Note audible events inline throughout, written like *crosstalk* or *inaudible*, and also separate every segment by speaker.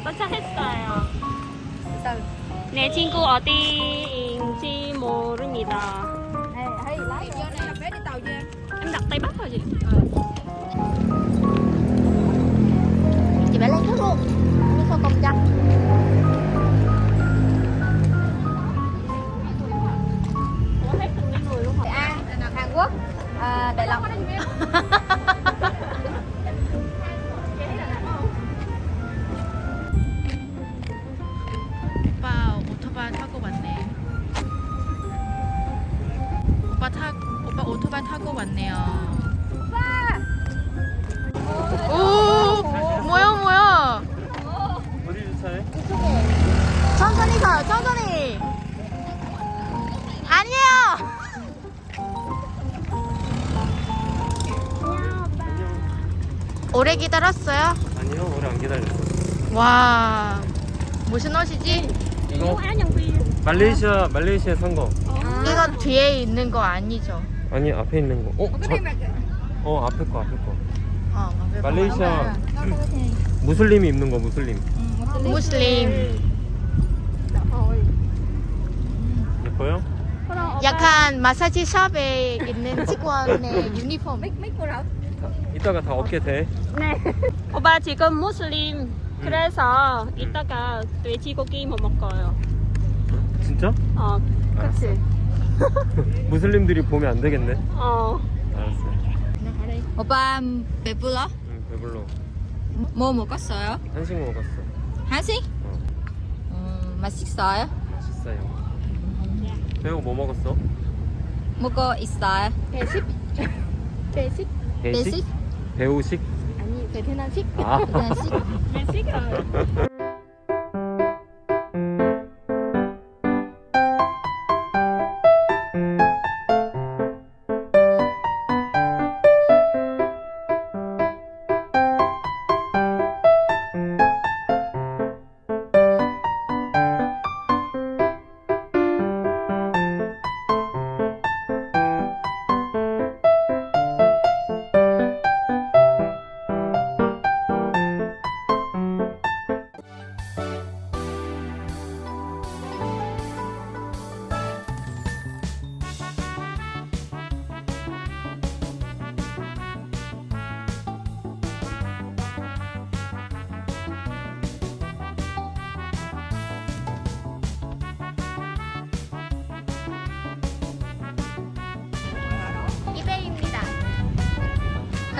Speaker 1: 도착했어요.
Speaker 2: 일단
Speaker 1: 내 친구 어디인지 모릅니다.
Speaker 2: hay hay lái vô này là vé đi tàu chưa em?
Speaker 1: Em đặt Tây Bắc rồi chị.
Speaker 2: Chị phải lấy nước luôn. Nước sôi công chắc.
Speaker 1: Ủa hết từng mấy người luôn hả?
Speaker 2: An, Hàn Quốc, à, Đại Lộc.
Speaker 3: 왔네요. 오 뭐야 뭐야?
Speaker 4: 어디 주차해?
Speaker 3: 천천히 가요 천천히. 아니에요. 오래 기다렸어요?
Speaker 4: 아니요, 오래 안 기다렸어.
Speaker 3: 와 무슨 옷이지?
Speaker 4: 이거. 말레이시아 말레이시아 산 거.
Speaker 3: 이거 뒤에 있는 거 아니죠?
Speaker 4: 아니 앞에 있는 거. 어, 저, 어 앞에 거 앞에 거.
Speaker 3: 어
Speaker 4: 말레이시아 무슬림이 입는 거 무슬림.
Speaker 3: 무슬림.
Speaker 4: 예뻐요?
Speaker 3: 약간 마사지 샵에 있는 직원의 *laughs* 유니폼.
Speaker 4: 이따가 다 얻게 돼.
Speaker 1: 네. *laughs* 오빠 지금 무슬림. 그래서 이따가 돼지고기 못 먹어요.
Speaker 4: 진짜?
Speaker 1: 어, 그치? *laughs*
Speaker 4: 무슬림들이 보면 안 되겠네.
Speaker 1: 어.
Speaker 4: 알았어.
Speaker 2: 오빠 배불러?
Speaker 4: 응, 배불러.
Speaker 2: 뭐 먹었어요?
Speaker 4: 한식 먹었어.
Speaker 2: 한식?
Speaker 4: 어,
Speaker 2: 음, 맛있어요?
Speaker 4: 맛있어요. 배우 뭐 먹었어?
Speaker 2: 먹고 있어요?
Speaker 1: 배식? 배식?
Speaker 4: 배식? 배우식?
Speaker 1: 아니, 베트남식?
Speaker 4: 아. *laughs*
Speaker 1: 배식은
Speaker 2: 이베입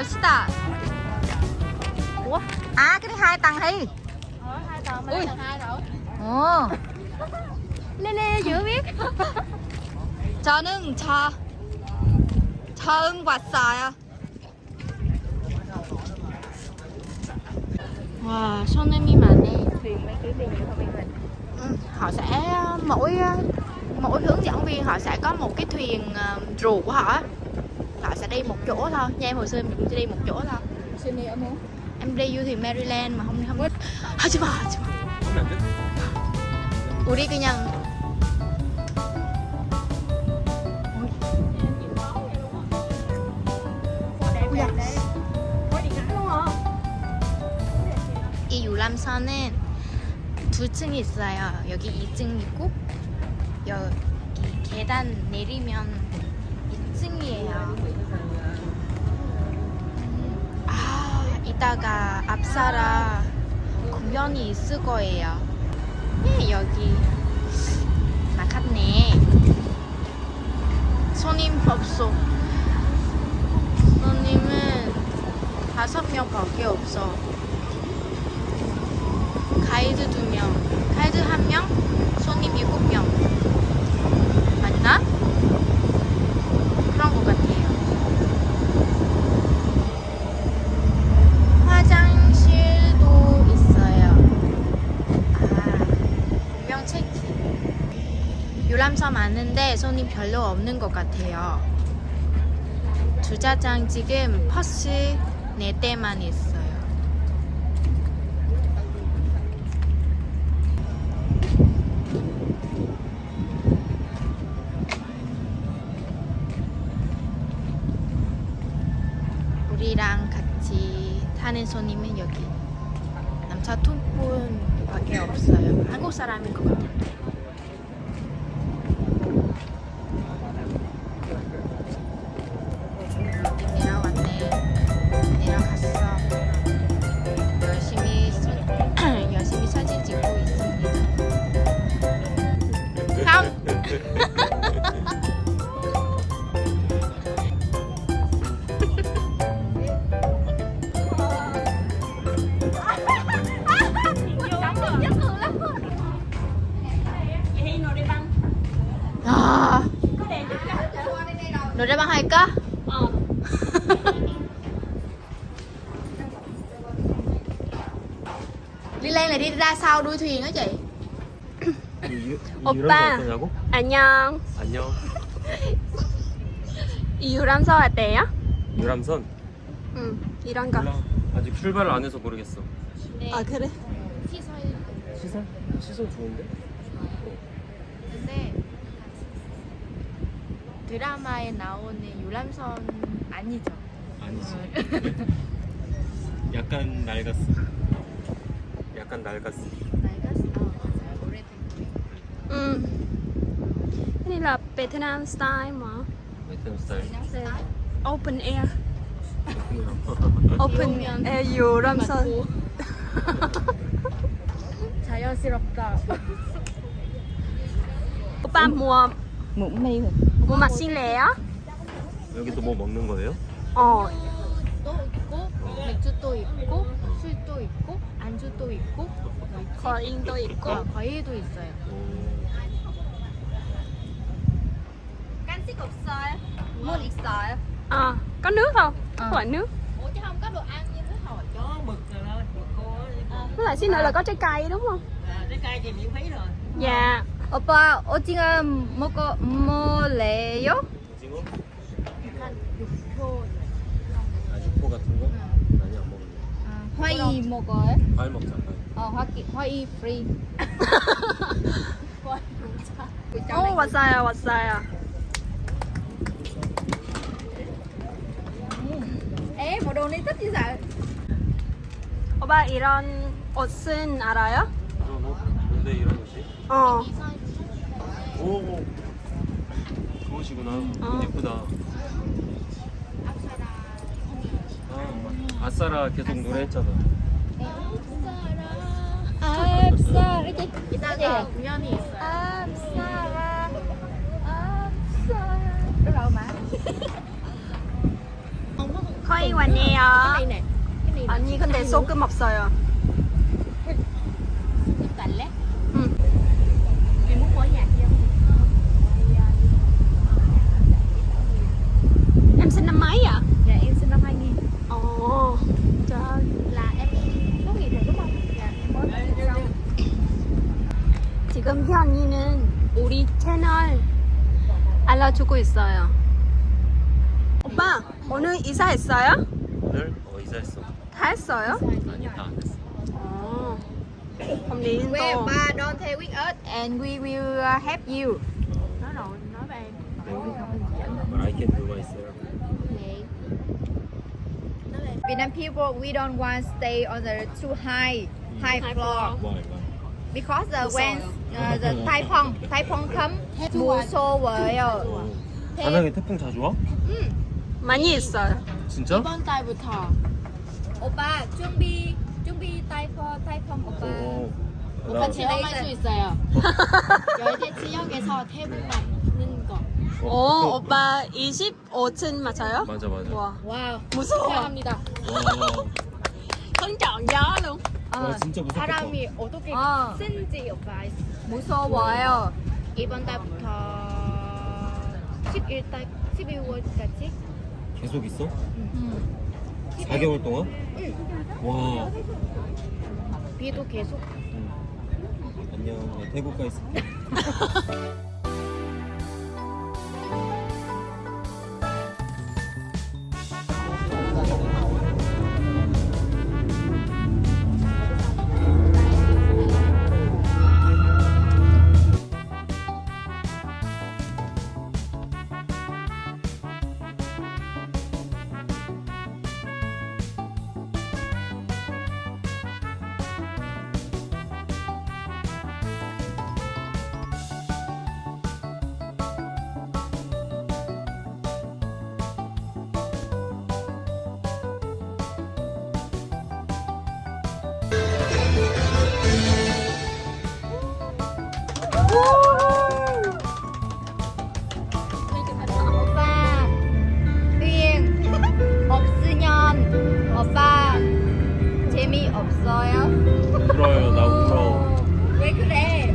Speaker 2: 갑시다. ủa? À cái thứ hai tầng thi. Ui. Ồ.
Speaker 1: Lê *laughs* Lê chưa biết.
Speaker 2: 저는 저 처음 왔어요.
Speaker 3: Wow, 손님이 많네.
Speaker 1: Thuyền mấy cái tiền nhiều không biết mình.
Speaker 3: Ừ, họ sẽ mỗi mỗi hướng dẫn viên họ sẽ có một cái thuyền ờ, rù của họ họ sẽ đi một chỗ thôi như em hồi xưa mình cũng chỉ đi một chỗ thôi
Speaker 2: Sydney ở muốn.
Speaker 3: em đi du thuyền Maryland mà không không 하지마 하지마
Speaker 4: 하면 안 돼?
Speaker 3: 우리 그냥 이 유람선은 두 층이 있어요. 여기 2층 있고 여기 계단 내리면 2층이에요. 아, 이따가 앞사라 공연이 있을 거예요. 예, 여기 나갔네. 손님 없어. 손님은 다섯 명밖에 없어. 가이드 두 명, 가이드 한 명, 손님 일곱 명. 맞나? 그런 것 같아요. 화장실도 있어요. 아, 유명 체크. 유람선 많은데 손님 별로 없는 것 같아요. 주차장 지금 버스 네 대만 있어요. 우리랑 같이 타는 손님은 여기 남자 두분 한국 사람인 것 같아. 내 đi ra sau đuôi thuyền á chị
Speaker 4: 이,
Speaker 1: 오빠. 안녕.
Speaker 4: 안녕.
Speaker 1: 이 유람선 어때요?
Speaker 4: 유람선?
Speaker 1: 응, 이런 거.
Speaker 4: 몰라. 아직 출발을 안 해서 모르겠어.
Speaker 1: 아 그래?
Speaker 3: 시설?
Speaker 4: 시설 좋은데?
Speaker 3: 근데 드라마에 나오는 유람선 아니죠?
Speaker 4: 아니지. *laughs* 약간 낡았어. 약간 낡았어.
Speaker 3: 낡았어? 아.
Speaker 1: Cái này là Vietnam style mà.
Speaker 4: 베트남 스타일.
Speaker 1: Đây. Open air. Open air 유람선. *laughs*
Speaker 3: 자연스럽다 *laughs*
Speaker 1: 오빠 mua
Speaker 3: 묵미
Speaker 1: mua mặt xin lẻ á.
Speaker 4: 여기서 뭐 먹는 거예요?
Speaker 1: Ờ,
Speaker 3: 또 있고 맥주도 있고
Speaker 1: 거인도 있고.
Speaker 3: 어, 과일도 있어요
Speaker 2: Canxi cục xoài Mua lịch xoài
Speaker 1: À, có nước không? Có
Speaker 3: Ờ.
Speaker 1: quả nước.
Speaker 3: ủa chứ không có đồ ăn như thế hỏi cho
Speaker 1: Với lại xin lỗi là có trái cây đúng không?
Speaker 5: trái cây thì miễn phí rồi
Speaker 1: Dạ.
Speaker 2: 오빠 오징어 먹어 먹을래요? 화이 먹어요?
Speaker 4: 과일 먹자. 과일.
Speaker 2: 어 화기 화이 프리 *laughs*
Speaker 1: 오, 왔어요, 왔어요.
Speaker 2: 에 này thích như sao?
Speaker 1: 오빠 이런 옷은 알아요?
Speaker 4: 이런 옷? 뭔데 이런 옷이?
Speaker 1: 어.
Speaker 4: 오. 그 옷이구나.
Speaker 1: 어.
Speaker 4: 예쁘다. 아, 아싸라 계속 노래했잖아.
Speaker 2: 앞살 이렇게
Speaker 3: 이따가 공연이 있어요.
Speaker 2: mà
Speaker 3: không có
Speaker 1: 거의 왔네요. 아니 근데 소금 없어요. 알려주고 있어요. 오빠 오늘 이사했어요?
Speaker 4: 오늘 어 이사했어.
Speaker 1: 다 했어요?
Speaker 4: 아니 다 안 했어.
Speaker 1: 어. 그럼 내일은 또
Speaker 2: ba don't take with us and we will uh, help you
Speaker 3: nói rồi nói em
Speaker 4: But I can do myself.
Speaker 2: Vietnam people we don't want stay on the too high high
Speaker 1: High
Speaker 2: floor
Speaker 4: Why? Why?
Speaker 2: Because the when uh, the typhoon typhoon come 무서워요.
Speaker 4: 어. 다낭에 태풍 자주 와?
Speaker 1: 많이 있어요.
Speaker 4: 진짜?
Speaker 3: 이번 달부터
Speaker 2: 오빠 준비 준비 typhoon typhoon 오빠.
Speaker 4: 어.
Speaker 3: 오빠
Speaker 4: 나-
Speaker 3: 체험할 수 있어요 열대 지역에서 태풍 맞는
Speaker 1: 거오 오빠 25층 맞아요?
Speaker 4: 맞아 맞아.
Speaker 1: 와
Speaker 3: 와우
Speaker 1: 무서워.
Speaker 3: 사랑합니다
Speaker 4: 와,
Speaker 1: luôn.
Speaker 4: 와 진짜 무섭겠다.
Speaker 3: 바람이 어떻게
Speaker 2: 어.
Speaker 3: 센지 오빠
Speaker 2: 무서워요.
Speaker 3: 이번 달부터 11달 12월까지
Speaker 4: 계속 있어?
Speaker 2: 음.
Speaker 4: 4개월 동안? 와.
Speaker 3: 비도 계속
Speaker 4: 응. 안녕. 나 태국 가 있을게. *laughs*
Speaker 3: 오빠 윙 없으면 오빠 재미 없어요?
Speaker 4: 울어요 나 울어
Speaker 3: 왜 그래?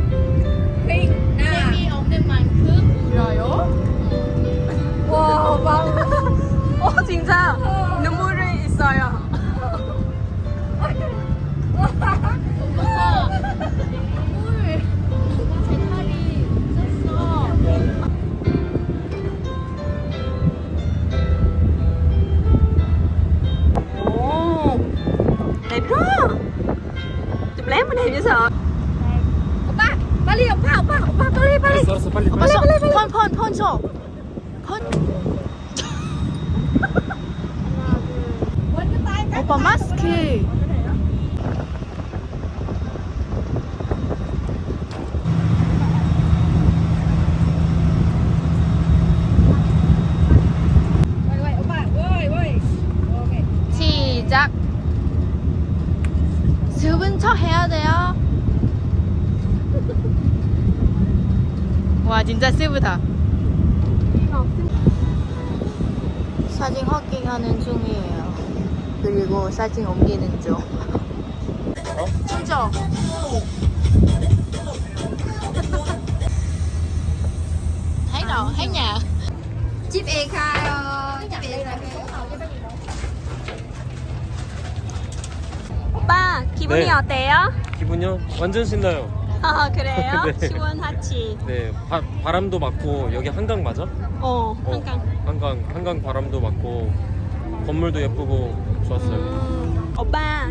Speaker 3: 윙 나. 재미 없는 만큼 울어요? 와 오빠
Speaker 1: 어 진짜
Speaker 3: 쳐. 펀. 오빠 마스크. 척 해야 돼요. 와 진짜 세부다. 사진 확인하는 중이에요. 그리고 사진 옮기는 중. 진짜. thấy rồi, thấy nhà. Chip e khai ơi, chip e khai.
Speaker 1: 오빠 기분이
Speaker 4: 네.
Speaker 1: 어때요?
Speaker 4: 기분요? 완전 신나요
Speaker 1: 아 그래요?
Speaker 4: 네.
Speaker 1: 시원하지.
Speaker 4: 네 바, 바람도 맞고 여기 한강 맞아?
Speaker 1: 어
Speaker 4: 어,
Speaker 1: 한강.
Speaker 4: 한강 한강 바람도 맞고 건물도 예쁘고 좋았어요
Speaker 1: 음, 오빠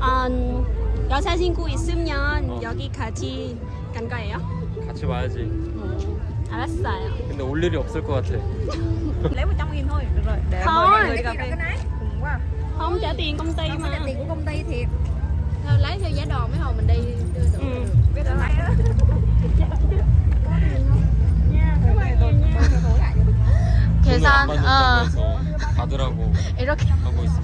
Speaker 1: 어, 여자친구 있으면
Speaker 4: 어.
Speaker 1: 여기 같이 간 거예요?
Speaker 4: 같이 와야지
Speaker 1: 음, 알았어요.
Speaker 4: 근데 올 일이 없을 것 같아
Speaker 5: lấy 100 nghìn thôi được rồi để
Speaker 1: Thôi.
Speaker 5: mời mọi người đi cà phê cùng quá
Speaker 1: không trả tiền công ty mà.
Speaker 5: tiền của công ty thiệt
Speaker 3: Thôi lấy theo giá đòn mấy hồi mình đi đưa tụi
Speaker 1: Ừ.
Speaker 5: biết ở đây đó
Speaker 3: 계산
Speaker 4: 돈을 안
Speaker 3: 어
Speaker 4: 받는다고 해서 받으라고
Speaker 3: 이렇게
Speaker 4: 하고 있어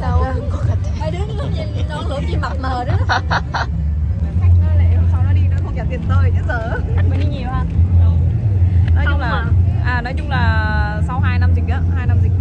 Speaker 3: 싸우는 것 같아.
Speaker 5: hai đứa cứ nhìn non lụm gì mập mờ đó khách nó lại sau nó đi nó không trả tiền tôi chứ sợ
Speaker 1: Mình đi nhiều ha.
Speaker 5: nói chung
Speaker 1: Không
Speaker 5: là
Speaker 1: mà.
Speaker 5: à nói chung là sau 2 năm dịch á hai năm dịch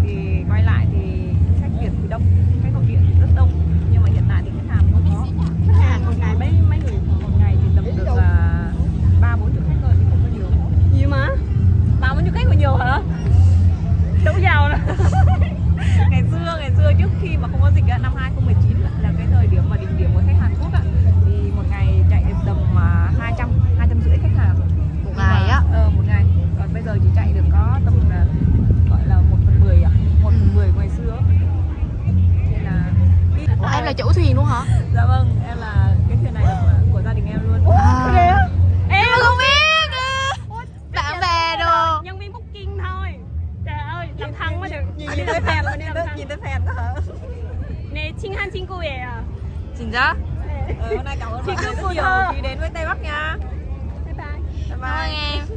Speaker 5: là
Speaker 3: chủ thuyền luôn hả?
Speaker 5: Dạ vâng em là cái thuyền này của gia đình em luôn.
Speaker 3: À.
Speaker 1: em, em
Speaker 3: không biết. bạn bè đồ.
Speaker 1: nhân viên booking thôi. Trời ơi làm thăng mà được.
Speaker 5: nhìn thấy phèn
Speaker 1: mà
Speaker 5: nhìn thấy phèn đó hả?
Speaker 1: Nè chinh han chinh cô về à?
Speaker 3: Chính ra
Speaker 5: ừ, hôm nay cảm ơn
Speaker 1: chị cứ buồn
Speaker 5: khi đến với tây bắc nha.
Speaker 1: Bye bye.
Speaker 5: Bye bye,
Speaker 3: bye.